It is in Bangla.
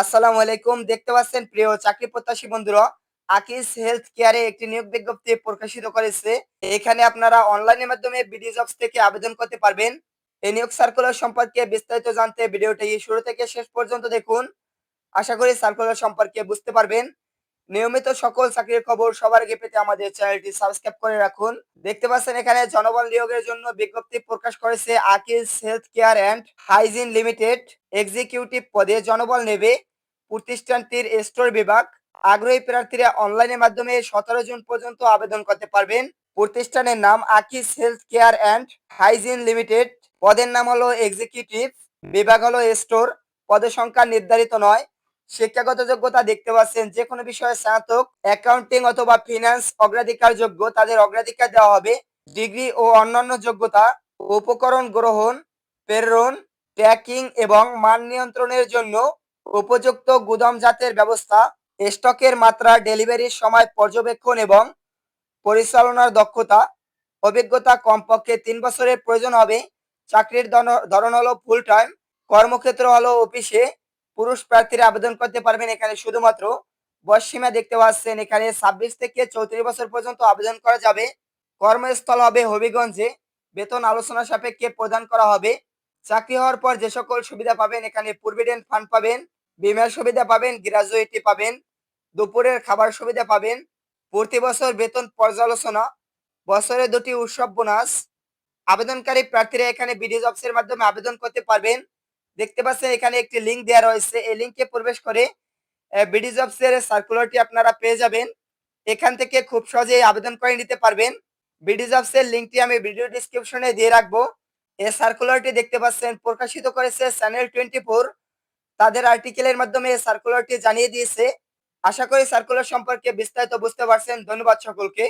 আসসালামু আলাইকুম। দেখতে পাচ্ছেন প্রিয় চাকরি প্রত্যাশী বন্ধুরা, আকিস হেলথ কেয়ারে একটি নিয়োগ বিজ্ঞপ্তি প্রকাশিত করেছে। এখানে আপনারা অনলাইনের মাধ্যমে বিডি জবস থেকে আবেদন করতে পারবেন। এই নিয়োগ সার্কুলার সম্পর্কে বিস্তারিত জানতে ভিডিওটি শুরু থেকে শেষ পর্যন্ত দেখুন। আশা করি সার্কুলার সম্পর্কে বুঝতে পারবেন। নিয়মিত সকল চাকরির খবর সবার আগে পেতে আমাদের চ্যানেলটি সাবস্ক্রাইব করে রাখুন। দেখতে পাচ্ছেন এখানে জনবল নিয়োগের জন্য বিজ্ঞপ্তি প্রকাশ করেছে Akis health care and hygiene limited. Executive পদে জনবল নেবে প্রতিষ্ঠানটির স্টোর বিভাগ। আগ্রহী প্রার্থীরা অনলাইনের মাধ্যমে সতেরো জুন পর্যন্ত আবেদন করতে পারবেন। প্রতিষ্ঠানের নাম Akis health care and hygiene limited. পদের নাম হলো এক্সিকিউটিভ, বিভাগ হলো স্টোর। পদের সংখ্যা নির্ধারিত নয়। শিক্ষাগত যোগ্যতা দেখতে পাচ্ছেন যে কোনো বিষয়ে স্নাতক অ্যাকাউন্টিং অথবা ফিনান্স অগ্রাধিকার যোগ্য তাদের অগ্রাধিকার দেওয়া হবে। ডিগ্রি ও অন্যান্য যোগ্যতা, উপকরণ গ্রহণ, প্রেরণ ট্র্যাকিং এবং মান নিয়ন্ত্রণের জন্য উপযুক্ত গুদাম জাতের ব্যবস্থা, স্টকের মাত্রা, ডেলিভারির সময়, পর্যবেক্ষণ এবং পরিচালনার দক্ষতা। অভিজ্ঞতা কমপক্ষে তিন বছরের প্রয়োজন হবে। চাকরির ধরন হলো ফুল টাইম কর্মক্ষেত্র হলো অফিসে পুরুষ প্রার্থীরা আবেদন করতে পারবেন এখানে শুধুমাত্র বয়সসীমা দেখতে পাচ্ছেন। এখানে ছাব্বিশ থেকে চৌত্রিশ বছর পর্যন্ত আবেদন করা যাবে। কর্মস্থল হবে হবিগঞ্জে। বেতন আলোচনা সাপেক্ষে প্রদান করা হবে। চাকরি হওয়ার পর যে সকল সুবিধা পাবেন, এখানে প্রভিডেন্ট ফান্ড পাবেন, বিমার সুবিধা পাবেন, গ্রাজুয়েটি পাবেন, দুপুরের খাবার সুবিধা পাবেন, প্রতি বছর বেতন পর্যালোচনা, বছরে দুটি উৎসব বোনাস। আবেদনকারী প্রার্থীরা এখানে বিডি জবসের মাধ্যমে আবেদন করতে পারবেন। দেখতে পাচ্ছেন এখানে একটি লিংক দেওয়া রয়েছে। এই লিংকে প্রবেশ করে বিডি জবসের সার্কুলারটি আপনারা পেয়ে যাবেন। এখান থেকে খুব সহজেই আবেদন করে নিতে পারবেন। বিডি জবসের লিঙ্কটি আমি ভিডিও ডিসক্রিপশনে দিয়ে রাখব। এই সার্কুলারটি দেখতে পাচ্ছেন, প্রকাশিত করেছে চ্যানেল টোয়েন্টি ফোর তাদের আর্টিকেলের মাধ্যমে এই সার্কুলারটি জানিয়ে দিয়েছে। আশা করি সার্কুলার সম্পর্কে বিস্তারিত বুঝতে পারছেন। ধন্যবাদ সকলকে।